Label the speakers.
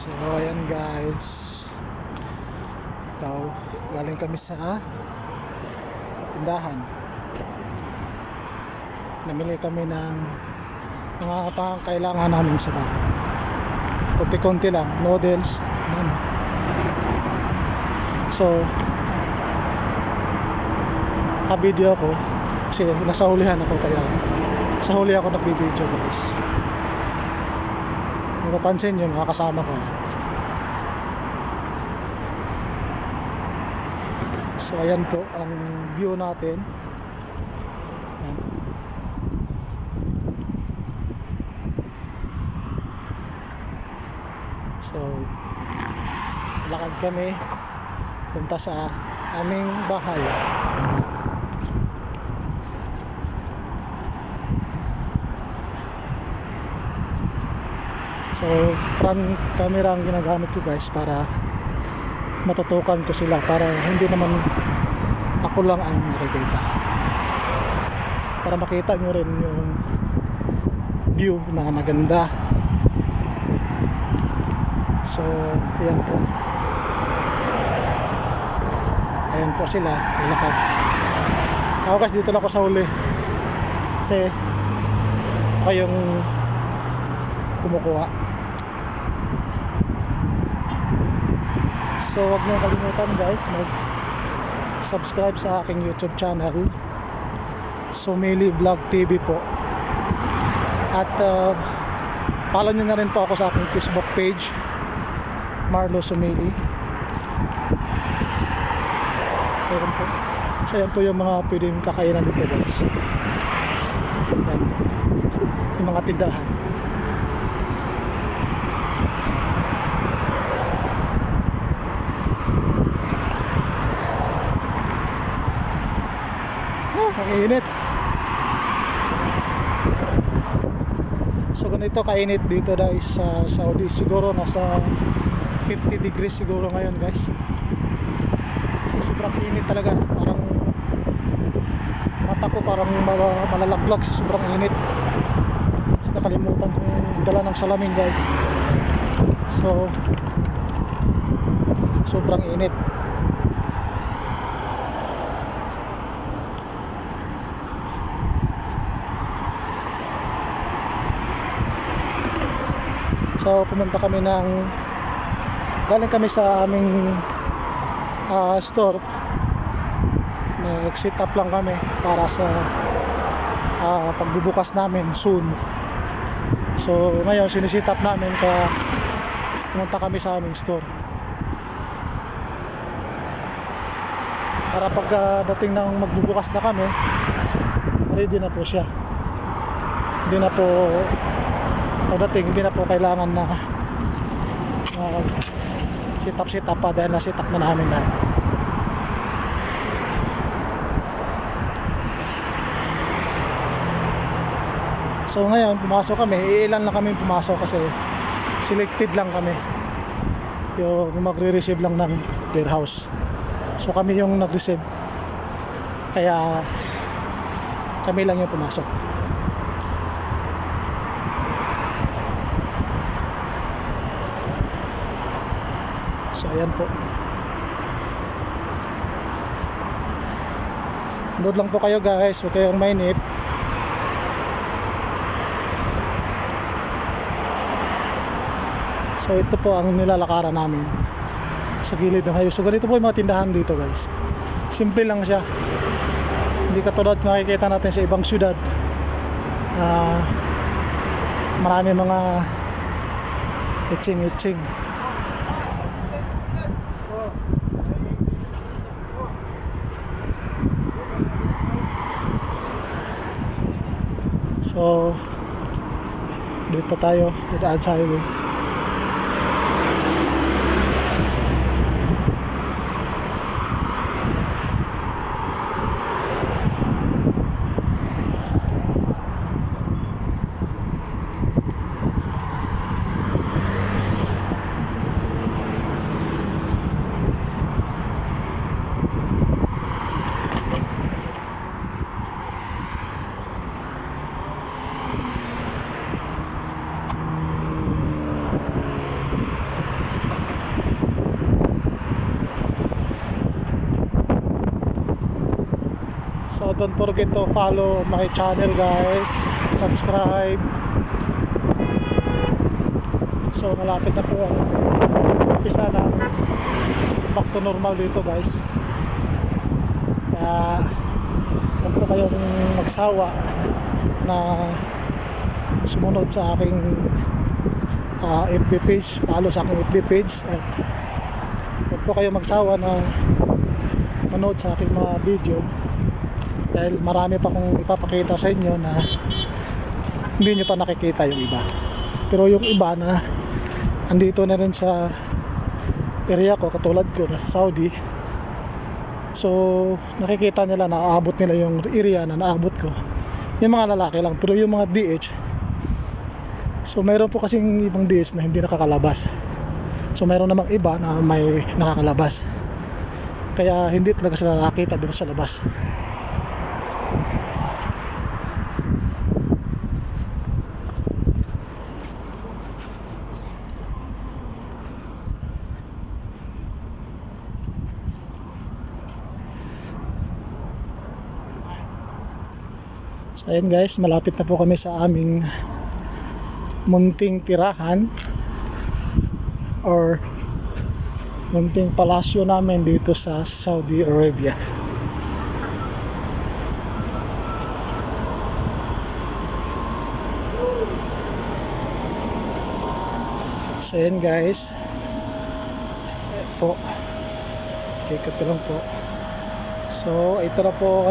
Speaker 1: So, ayan guys. Ito, galing kami sa tindahan. Namili kami ng mga pangkailangan namin sa bahay. Kunti-kunti lang, noodles, ano. So, ka-video ko kasi nasa hulihan ako kaya sa huli ako nagbibideo guys. Kung mapapansin nyo, mga kasama ko. So ayan po ang view natin. Ayan. So lakad kami punta sa aming bahay. So, front camera ang ginagamit ko guys para matutukan ko sila para hindi naman ako lang ang nakikita. Para makita nyo rin yung view na maganda. So, ayan po. Ayan po sila, lalakad. Ako guys, dito lang ako sa huli. Kasi ako yung kumukuha. So wag niyo kalimutan guys mag subscribe sa aking YouTube channel. Sumili Vlog TV po. At uh, follow niyo na rin po ako sa aking Facebook page Marlo Sumili. Ayan po. So yan po yung mga pwedeng kakainan dito guys. Yan po. Yung mga tindahan init. So ganito kainit dito guys sa Saudi. Siguro nasa 50 degrees siguro ngayon guys. Kasi sobrang init talaga. Parang mata ko parang mal- malalaglag sa sobrang init. Kasi nakalimutan kong dala ng salamin guys. So sobrang init. So pumunta kami ng galing kami sa aming ah, store. Nag-sit up lang kami para sa ah, pagbubukas namin soon. So ngayon sinisit up namin kaya pumunta kami sa aming store. Para pag ah, dating ng magbubukas na kami, ready na po siya. Hindi na po pagdating hindi na po kailangan na uh, sit up sit up pa dahil na sit up na namin na so ngayon pumasok kami. Ilan lang kami pumasok kasi selected lang kami. Yung magre-receive lang ng warehouse. So kami yung nag-receive. Kaya kami lang yung pumasok ayan po. Nood lang po kayo guys, huwag kayong mainip. So ito po ang nilalakaran namin sa gilid ng highway. So ganito po yung mga tindahan dito guys. Simple lang siya. Hindi katulad nakikita natin sa ibang syudad. Ah marami mga itching-itching. So, dito tayo, dadaan sa highway. Don't forget to follow my channel guys. Subscribe. So malapit na po ang umpisa ng back to normal dito guys. Kaya huwag po kayong magsawa na sumunod sa aking ah, FB page, follow sa aking FB page at huwag po kayong magsawa na manood sa aking mga video dahil marami pa kong ipapakita sa inyo na hindi nyo pa nakikita yung iba. Pero yung iba na andito na rin sa area ko katulad ko nasa Saudi. So nakikita nila na aabot nila yung area na naabot ko. Yung mga lalaki lang pero yung mga DH so mayroon po kasing ibang DH na hindi nakakalabas. So mayroon namang iba na may nakakalabas. Kaya hindi talaga sila nakakita dito sa labas So ayan guys, malapit na po kami sa aming munting tirahan or munting palasyo namin dito sa Saudi Arabia. So ayan guys. Ayan po. Kikot ko po. So ito na po